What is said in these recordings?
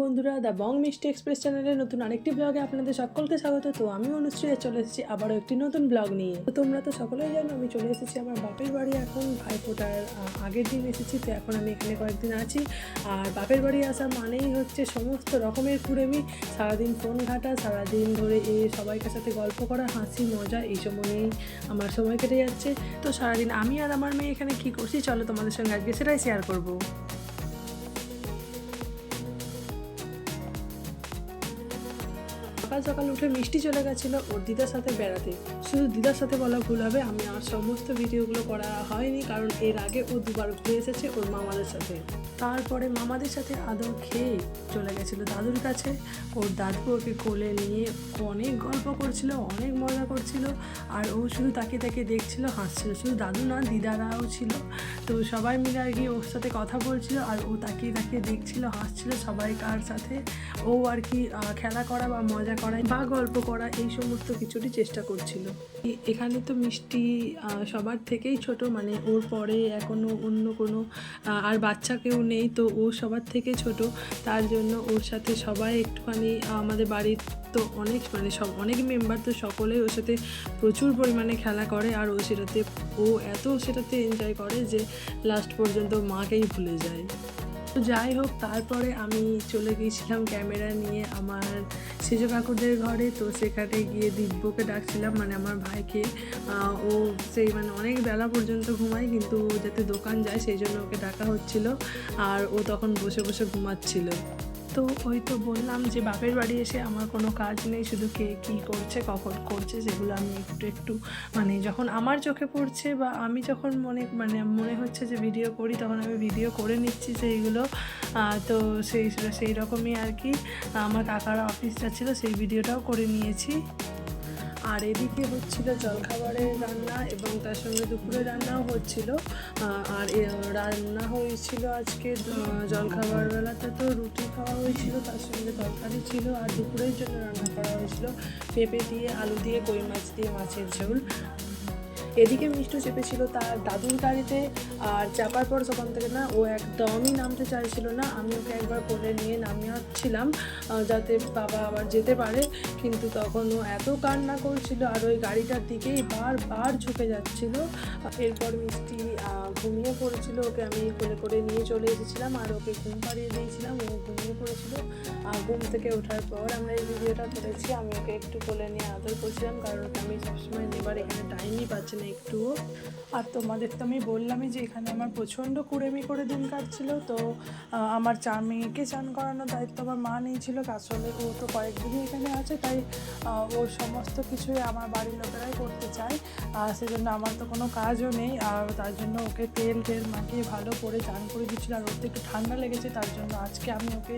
বন্ধুরা the Bong মিষ্টি express চ্যানেলের নতুন আরেকটি ব্লগে আপনাদের সকলকে স্বাগত। তো আমি অনুশ্রী চলে এসেছি আবারও একটি নতুন ব্লগ নিয়ে। তো তোমরা তো সকলেই জানো, আমি চলে এসেছি আমার বাপের বাড়ি এখন। ভাইফোঁটার আগের দিন এসেছি, তো এখন আমি এখানে কয়েকদিন আছি। আর বাপের বাড়ি আসা মানেই হচ্ছে সমস্ত রকমের কুড়েমি। সারাদিন ফোন ঘাটা, সারাদিন ধরে এ সবাইকার সাথে গল্প করা, হাসি, মজা এইসব নিয়েই আমার সময় কেটে যাচ্ছে। তো সারাদিন আমি আর আমার মেয়ে এখানে কী করছি, চলো তোমাদের সঙ্গে আজকে সেটাই শেয়ার করব। সকাল সকাল উঠে মিষ্টি চলে গেছিল ওর দিদার সাথে বেড়াতে। শুধু দিদার সাথে বলা ভুল হবে, আমি আর সমস্ত ভিডিওগুলো করা হয়নি, কারণ এর আগে ও দুবার ঘুরে এসেছে ওর মামাদের সাথে। তারপরে মামাদের সাথে আদর খেয়ে চলে গেছিল দাদুর কাছে। ওর দাদু ওকে কোলে নিয়ে অনেক গল্প করছিল, অনেক মজা করছিল, আর ও শুধু তাকে তাকে দেখছিল, হাসছিল। শুধু দাদু না, দিদারাও ছিল। তো সবাই মিলে আর কি ওর সাথে কথা বলছিল, আর ও তাকিয়ে তাকিয়ে দেখছিল, হাসছিল সবাইকার সাথে। ও আর কি খেলা করা বা মজা করা বা গল্প করা এই সমস্ত কিছুরই চেষ্টা করছিল। এখানে তো মিষ্টি সবার থেকেই ছোট মানে ওর পরে এখনও অন্য কোনো আর বাচ্চা কেউ নেই, তো ও সবার থেকে ছোট। তার জন্য ওর সাথে সবাই একটুখানি আমাদের বাড়ির তো অনেক মানে সব, অনেক মেম্বার তো সকলেই ওর সাথে প্রচুর পরিমাণে খেলা করে, আর ও সেটাতে, ও এত সেটাতে এনজয় করে যে লাস্ট পর্যন্ত মাকেই ভুলে যায়। তো যাই হোক, তারপরে আমি চলে গিয়েছিলাম ক্যামেরা নিয়ে আমার সেজ কাকুদের ঘরে। তো সেখানে গিয়ে দিব্যকে ডাকছিলাম মানে আমার ভাইকে। ও সেই মানে অনেক বেলা পর্যন্ত ঘুমায়, কিন্তু যাতে দোকান যায়, সেই জন্য ওকে ডাকা হচ্ছিল। আর ও তখন বসে বসে ঘুমাচ্ছিল। তো ওই তো বললাম যে বাপের বাড়ি এসে আমার কোনো কাজ নেই, শুধু কে কী করছে, কখন করছে সেগুলো আমি একটু একটু মানে যখন আমার চোখে পড়ছে বা আমি যখন মনে মানে মনে হচ্ছে যে ভিডিও করি, তখন আমি ভিডিও করে নিচ্ছি সেইগুলো। তো সেই সেই রকমই আর কি। আমার কাকার অফিসটা ছিল, সেই ভিডিওটাও করে নিয়েছি। আর এদিকে হচ্ছিল জলখাবারের রান্না এবং তার সঙ্গে দুপুরে রান্নাও হচ্ছিল। আর রান্না হয়েছিল আজকে জলখাবার বেলাতে তো রুটি খাওয়া হয়েছিল, তার সঙ্গে তরকারি ছিল আর দুপুরের জন্য রান্না করা হয়েছিল। পেঁপে দিয়ে, আলু দিয়ে, কই মাছ দিয়ে, মাছের ঝোল। এদিকে মিষ্টু চেপেছিল তার দাদুর গাড়িতে আর চাপার পর সেখান থেকে না ও একদমই নামতে চাইছিল না, আমি ওকে একবার কোলে নিয়ে নামিয়েছিলাম যাতে বাবা আবার যেতে পারে। কিন্তু তখন ও এত কান্না করছিল আর ওই গাড়িটার দিকেই বারবার ঝুঁকে যাচ্ছিল। এরপর মিষ্টি ঘুমিয়ে পড়েছিল। ওকে আমি কোলে করে নিয়ে চলে এসেছিলাম আর ওকে ঘুম পাড়িয়ে দিয়েছিলাম। ও ঘুমিয়ে পড়েছিল। ঘুম থেকে ওঠার পর আমরা এই ভিডিওটা করেছি আমি ওকে একটু কোলে নিয়ে আদর করছিলাম কারণ আমি সবসময় নেবার এখানে টাইমই পাচ্ছি না। একটুও আর তোমাদের তো আমি বললামই যে এখানে আমার প্রচণ্ড কুড়েমি করে দিন কাটছিল, তো আমার চা মেয়েকে চান করানোর দায়িত্ব আমার মা নিয়েছিল আসলে ও তো কয়েকদিনই এখানে আছে, তাই ওর সমস্ত কিছুই আমার বাড়ির লোকেরাই করতে চায় আর সেজন্য আমার তো কোনো কাজও নেই, আর তার জন্য ওকে তেল টেল মাখিয়ে ভালো করে চান করে দিচ্ছিল আর ওর তো একটু ঠান্ডা লেগেছে, তার জন্য আজকে আমি ওকে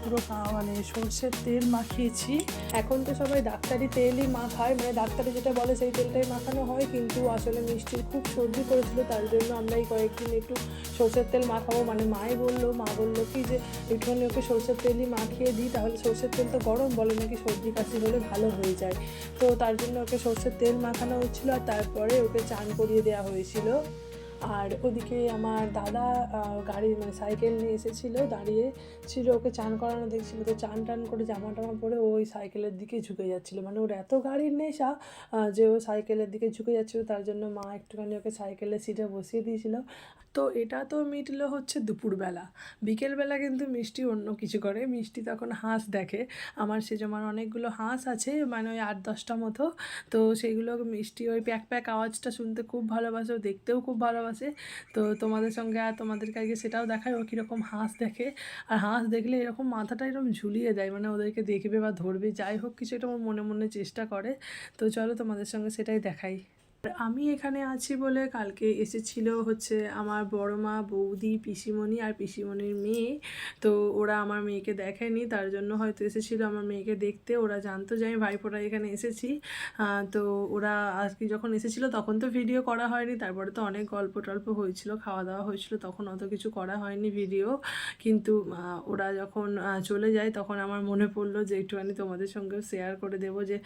পুরো মানে সর্ষের তেল মাখিয়েছি। এখন তো সবাই ডাক্তারি তেলই মাখায় মানে ডাক্তারি যেটা বলে সেই তেলটাই মাখানো হয় কিন্তু আসলে মিষ্টির খুব সর্দি করেছিল, তার জন্য আমরা এই কয়েকদিন একটু সর্ষের তেল মাখাবো। মানে মায়ে বলল, মা বলল, কি যে একটুখানি ওকে সর্ষের তেলই মাখিয়ে দিই, তাহলে সর্ষের তেল তো গরম বলে নাকি সর্দি কাশি হলে ভালো হয়ে যায়। তো তার জন্য ওকে সর্ষের তেল মাখানো হচ্ছিল আর তারপরে ওকে চান করিয়ে দেওয়া হয়েছিল। আর ওদিকে আমার দাদা গাড়ি মানে সাইকেল নিয়ে এসেছিল, দাঁড়িয়ে ছিল, ওকে চান করানো দেখছিল, তো চান টান করে জামা টামা পরে ওই সাইকেলের দিকে ঝুঁকে যাচ্ছিল। মানে ওর এত গাড়ির নেশা যে ও সাইকেলের দিকে ঝুঁকে যাচ্ছিল, তার জন্য মা একটুখানি ওকে সাইকেলের সিটে বসিয়ে দিয়েছিল। তো এটা তো মিটলো হচ্ছে দুপুরবেলা। বিকেলবেলা কিন্তু মিষ্টি অন্য কিছু করে। মিষ্টি তখন হাঁস দেখে। আমার সে জমার অনেকগুলো হাঁস আছে মানে ওই আট দশটা মতো, তো সেইগুলো মিষ্টি ওই প্যাক প্যাক আওয়াজটা শুনতে খুব ভালোবাসে, ও দেখতেও খুব ভালোবাসে। তো তোমাদের সঙ্গে আর তোমাদেরকে আগে সেটাও দেখায় ও কীরকম হাঁস দেখে। আর হাঁস দেখলে এরকম মাথাটা এরকম ঝুলিয়ে দেয় মানে ওদেরকে দেখবে বা ধরবে, যাই হোক, কিছু ওর মনে মনে চেষ্টা করে। তো চলো তোমাদের সঙ্গে সেটাই দেখাই। আমি এখানে আছি বলে কালকে এসেছিল হচ্ছে আমার বড় মা, বৌদি, পিসিমণি আর পিসিমণির মেয়ে। তো ওরা আমার মেয়েকে দেখেনি, তার জন্য হয়তো এসেছিল আমার মেয়েকে দেখতে। ওরা জানতো যে আমি ভাইপোরা এখানে এসেছি। তো ওরা আজকে যখন এসেছিল তখন তো ভিডিও করা হয়নি। তারপরে তো অনেক গল্প টল্প হয়েছিল খাওয়া দাওয়া হয়েছিল, তখন অত কিছু করা হয়নি ভিডিও। কিন্তু ওরা যখন চলে যায় তখন আমার মনে পড়ল যে একটুখানি তোমাদের সঙ্গে শেয়ার করে দেবো যে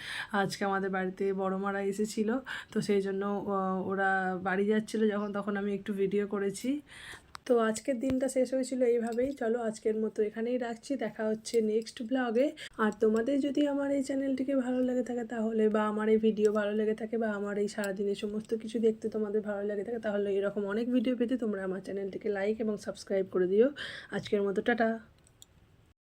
আজকে আমাদের বাড়িতে বড় মারা এসেছিল। তো সেই জন্য ওরা বাড়ি যাচ্ছিল যখন, তখন আমি একটু ভিডিও করেছি। তো আজকের দিনটা শেষ হয়েছিল এইভাবেই। চলো, আজকের মতো এখানেই রাখছি। দেখা হচ্ছে নেক্সট ব্লগে আর তোমাদের যদি আমার এই চ্যানেলটিকে ভালো লেগে থাকে তাহলে, বা আমার এই ভিডিও ভালো লেগে থাকে, বা আমার এই সারাদিনের সমস্ত কিছু দেখতে তোমাদের ভালো লেগে থাকে, তাহলে এরকম অনেক ভিডিও পেতে তোমরা আমার চ্যানেলটিকে লাইক এবং সাবস্ক্রাইব করে দিও। আজকের মতো, টাটা।